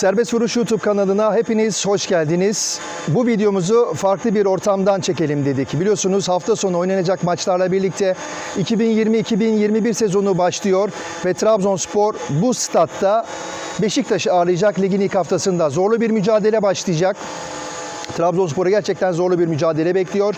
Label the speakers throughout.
Speaker 1: Serbest Vuruş YouTube kanalına hepiniz hoş geldiniz. Bu videomuzu farklı bir ortamdan çekelim dedik. Biliyorsunuz hafta sonu oynanacak maçlarla birlikte 2020-2021 sezonu başlıyor ve Trabzonspor bu statta Beşiktaş'ı ağırlayacak ligin ilk haftasında. Zorlu bir mücadele başlayacak. Trabzonspor'u gerçekten zorlu bir mücadele bekliyor.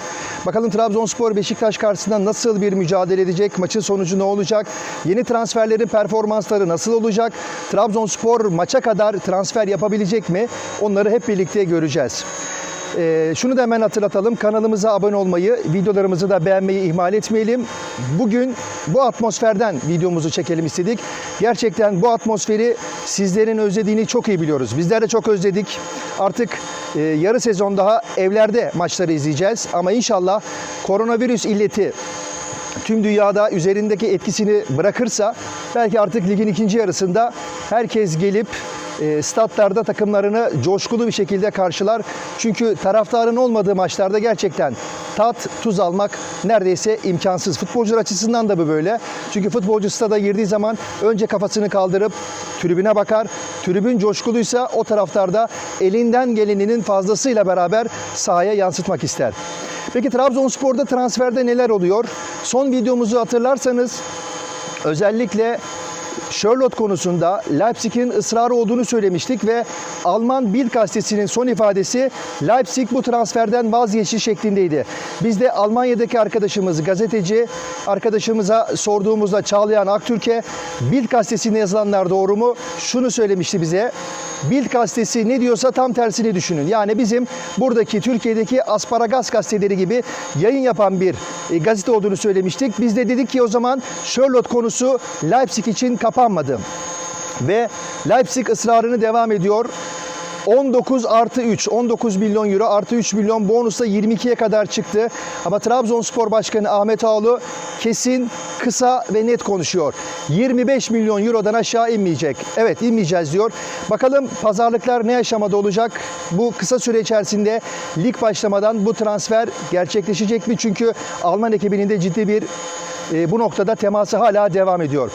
Speaker 1: Bakalım Trabzonspor Beşiktaş karşısında nasıl bir mücadele edecek? Maçın sonucu ne olacak? Yeni transferlerin performansları nasıl olacak? Trabzonspor maça kadar transfer yapabilecek mi? Onları hep birlikte göreceğiz. Ee, şunu da hemen hatırlatalım. Kanalımıza abone olmayı, videolarımızı da beğenmeyi ihmal etmeyelim. Bugün bu atmosferden videomuzu çekelim istedik. Gerçekten bu atmosferi sizlerin özlediğini çok iyi biliyoruz. Bizler de çok özledik. Artık e, yarı sezon daha evlerde maçları izleyeceğiz. Ama inşallah koronavirüs illeti tüm dünyada üzerindeki etkisini bırakırsa belki artık ligin ikinci yarısında herkes gelip e, statlarda takımlarını coşkulu bir şekilde karşılar. Çünkü taraftarın olmadığı maçlarda gerçekten tat, tuz almak neredeyse imkansız. Futbolcular açısından da bu böyle. Çünkü futbolcu stada girdiği zaman önce kafasını kaldırıp tribüne bakar. Tribün coşkuluysa o taraftarda elinden geleninin fazlasıyla beraber sahaya yansıtmak ister. Peki Trabzonspor'da transferde neler oluyor? Son videomuzu hatırlarsanız özellikle Charlotte konusunda Leipzig'in ısrarı olduğunu söylemiştik ve Alman Bild gazetesinin son ifadesi Leipzig bu transferden vazgeçti şeklindeydi. Biz de Almanya'daki arkadaşımız gazeteci arkadaşımıza sorduğumuzda Çağlayan Aktürk'e Bild gazetesinde yazılanlar doğru mu? Şunu söylemişti bize. Bild gazetesi ne diyorsa tam tersini düşünün. Yani bizim buradaki Türkiye'deki asparagas gazeteleri gibi yayın yapan bir e, gazete olduğunu söylemiştik. Biz de dedik ki o zaman Charlotte konusu Leipzig için kapanmadı. Ve Leipzig ısrarını devam ediyor. 19 artı 3, 19 milyon euro artı 3 milyon bonusla 22'ye kadar çıktı. Ama Trabzonspor Başkanı Ahmet Ağaoğlu kesin, kısa ve net konuşuyor. 25 milyon eurodan aşağı inmeyecek. Evet inmeyeceğiz diyor. Bakalım pazarlıklar ne aşamada olacak? Bu kısa süre içerisinde lig başlamadan bu transfer gerçekleşecek mi? Çünkü Alman ekibinin de ciddi bir e, bu noktada teması hala devam ediyor.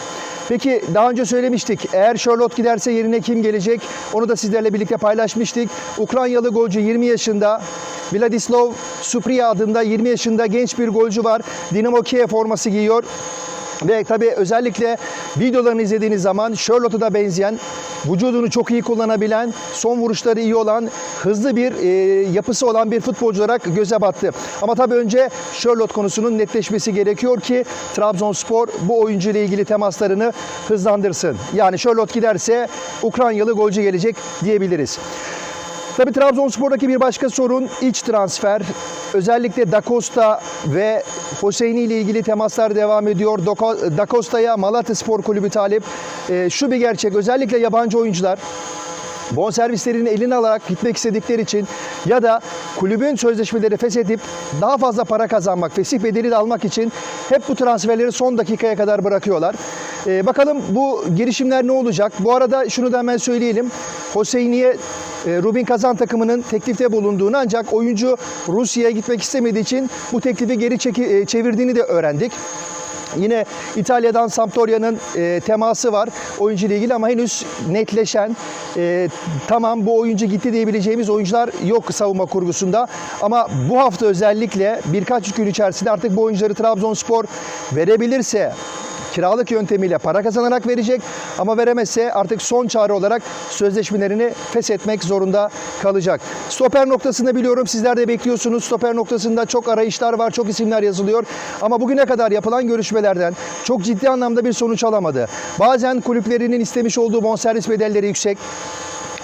Speaker 1: Peki daha önce söylemiştik. Eğer Charlotte giderse yerine kim gelecek? Onu da sizlerle birlikte paylaşmıştık. Ukraynalı golcü 20 yaşında Vladislav Supriya adında 20 yaşında genç bir golcü var. Dinamo Kiev forması giyiyor. Ve tabii özellikle videolarını izlediğiniz zaman Charlotte'a da benzeyen, vücudunu çok iyi kullanabilen, son vuruşları iyi olan, hızlı bir e, yapısı olan bir futbolcu olarak göze battı. Ama tabii önce Charlotte konusunun netleşmesi gerekiyor ki Trabzonspor bu oyuncu ile ilgili temaslarını hızlandırsın. Yani Charlotte giderse Ukraynalı golcü gelecek diyebiliriz. Tabii Trabzonspor'daki bir başka sorun iç transfer. Özellikle Da Costa ve Hosseini ile ilgili temaslar devam ediyor. Da Costa'ya Malatya Spor Kulübü talip. Ee, şu bir gerçek özellikle yabancı oyuncular bonservislerini eline alarak gitmek istedikleri için ya da kulübün sözleşmeleri feshedip daha fazla para kazanmak, fesih bedeli de almak için hep bu transferleri son dakikaya kadar bırakıyorlar. Ee, bakalım bu girişimler ne olacak? Bu arada şunu da hemen söyleyelim. Hosseini'ye e, Rubin Kazan takımının teklifte bulunduğunu ancak oyuncu Rusya'ya gitmek istemediği için bu teklifi geri çeki, e, çevirdiğini de öğrendik. Yine İtalya'dan Sampdoria'nın e, teması var oyuncu ile ilgili ama henüz netleşen e, tamam bu oyuncu gitti diyebileceğimiz oyuncular yok savunma kurgusunda. Ama bu hafta özellikle birkaç gün içerisinde artık bu oyuncuları Trabzonspor verebilirse kiralık yöntemiyle para kazanarak verecek ama veremezse artık son çare olarak sözleşmelerini feshetmek zorunda kalacak. Stoper noktasında biliyorum sizler de bekliyorsunuz. Stoper noktasında çok arayışlar var, çok isimler yazılıyor. Ama bugüne kadar yapılan görüşmelerden çok ciddi anlamda bir sonuç alamadı. Bazen kulüplerinin istemiş olduğu bonservis bedelleri yüksek.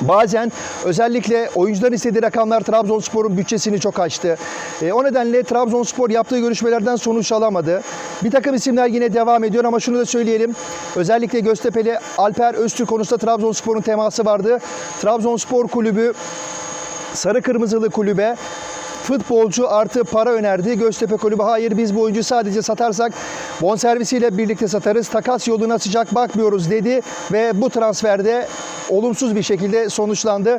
Speaker 1: Bazen özellikle oyuncuların istediği rakamlar Trabzonspor'un bütçesini çok aştı. E, o nedenle Trabzonspor yaptığı görüşmelerden sonuç alamadı. Bir takım isimler yine devam ediyor ama şunu da söyleyelim. Özellikle Göztepe'li Alper Öztürk konusunda Trabzonspor'un teması vardı. Trabzonspor kulübü Sarı Kırmızılı kulübe futbolcu artı para önerdi. Göztepe kulübü hayır biz bu oyuncuyu sadece satarsak bonservisiyle birlikte satarız. Takas yoluna sıcak bakmıyoruz dedi ve bu transferde olumsuz bir şekilde sonuçlandı.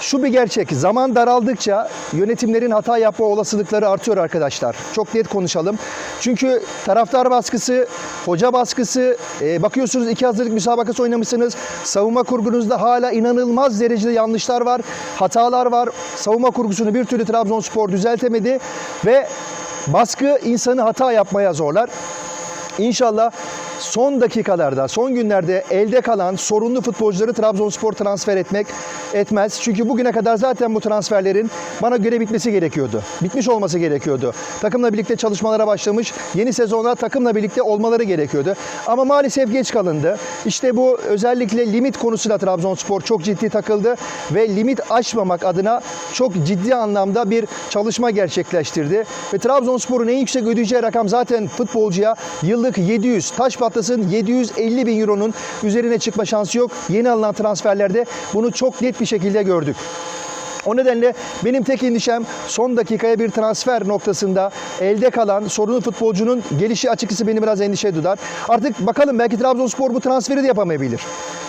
Speaker 1: Şu bir gerçek. Zaman daraldıkça yönetimlerin hata yapma olasılıkları artıyor arkadaşlar. Çok net konuşalım. Çünkü taraftar baskısı, hoca baskısı, e, bakıyorsunuz iki hazırlık müsabakası oynamışsınız. Savunma kurgunuzda hala inanılmaz derecede yanlışlar var, hatalar var. Savunma kurgusunu bir türlü Trabzonspor düzeltemedi ve baskı insanı hata yapmaya zorlar. İnşallah son dakikalarda, son günlerde elde kalan sorunlu futbolcuları Trabzonspor transfer etmek etmez. Çünkü bugüne kadar zaten bu transferlerin bana göre bitmesi gerekiyordu. Bitmiş olması gerekiyordu. Takımla birlikte çalışmalara başlamış. Yeni sezona takımla birlikte olmaları gerekiyordu. Ama maalesef geç kalındı. İşte bu özellikle limit konusuyla Trabzonspor çok ciddi takıldı ve limit aşmamak adına çok ciddi anlamda bir çalışma gerçekleştirdi. Ve Trabzonspor'un en yüksek ödeyeceği rakam zaten futbolcuya yıllık 700, taş patlasın 750 bin euronun üzerine çıkma şansı yok. Yeni alınan transferlerde bunu çok net bir şekilde gördük. O nedenle benim tek endişem son dakikaya bir transfer noktasında elde kalan sorunlu futbolcunun gelişi açıkçası beni biraz endişe duyar. Artık bakalım belki Trabzonspor bu transferi de yapamayabilir.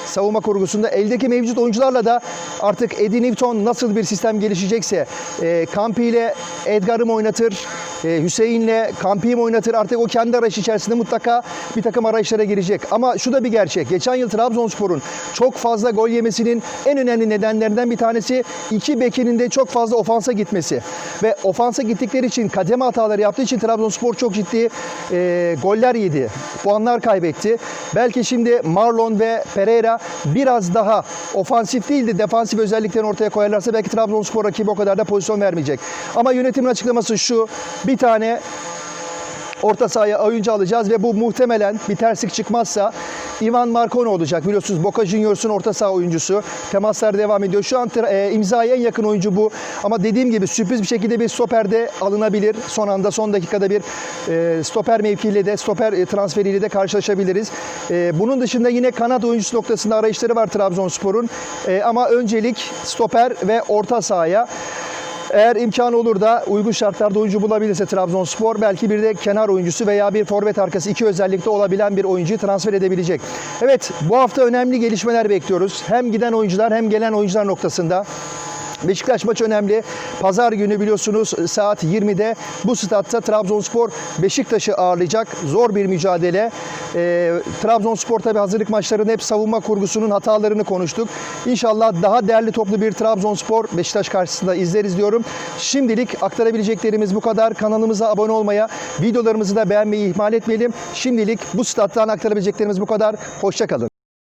Speaker 1: Savunma kurgusunda eldeki mevcut oyuncularla da artık Eddie Newton nasıl bir sistem gelişecekse e, Kampi ile Edgar'ı mı oynatır, e, Hüseyin'le Kampi'yi mi oynatır artık o kendi arayış içerisinde mutlaka bir takım arayışlara girecek. Ama şu da bir gerçek. Geçen yıl Trabzonspor'un çok fazla gol yemesinin en önemli nedenlerinden bir tanesi iki bekinin de çok fazla ofansa gitmesi. Ve ofansa gittikleri için kademe hataları yaptığı için Trabzonspor çok ciddi e, goller yedi. Puanlar kaybetti. Belki şimdi Marlon ve Pereira biraz daha ofansif değil de defansif özelliklerini ortaya koyarlarsa belki Trabzonspor rakibi o kadar da pozisyon vermeyecek. Ama yönetimin açıklaması şu. Bir tane orta sahaya oyuncu alacağız ve bu muhtemelen bir terslik çıkmazsa Ivan Marcone olacak. Biliyorsunuz Boca Juniors'un orta saha oyuncusu. Temaslar devam ediyor. Şu an e, imzaya en yakın oyuncu bu. Ama dediğim gibi sürpriz bir şekilde bir stoperde alınabilir. Son anda son dakikada bir e, stoper mevkiyle de stoper e, transferiyle de karşılaşabiliriz. E, bunun dışında yine kanat oyuncusu noktasında arayışları var Trabzonspor'un. E, ama öncelik stoper ve orta sahaya. Eğer imkanı olur da uygun şartlarda oyuncu bulabilirse Trabzonspor belki bir de kenar oyuncusu veya bir forvet arkası iki özellikte olabilen bir oyuncuyu transfer edebilecek. Evet bu hafta önemli gelişmeler bekliyoruz. Hem giden oyuncular hem gelen oyuncular noktasında. Beşiktaş maçı önemli. Pazar günü biliyorsunuz saat 20'de bu statta Trabzonspor Beşiktaş'ı ağırlayacak. Zor bir mücadele. Ee, Trabzonspor tabi hazırlık maçlarının hep savunma kurgusunun hatalarını konuştuk. İnşallah daha değerli toplu bir Trabzonspor Beşiktaş karşısında izleriz diyorum. Şimdilik aktarabileceklerimiz bu kadar. Kanalımıza abone olmaya, videolarımızı da beğenmeyi ihmal etmeyelim. Şimdilik bu stat'tan aktarabileceklerimiz bu kadar. Hoşçakalın.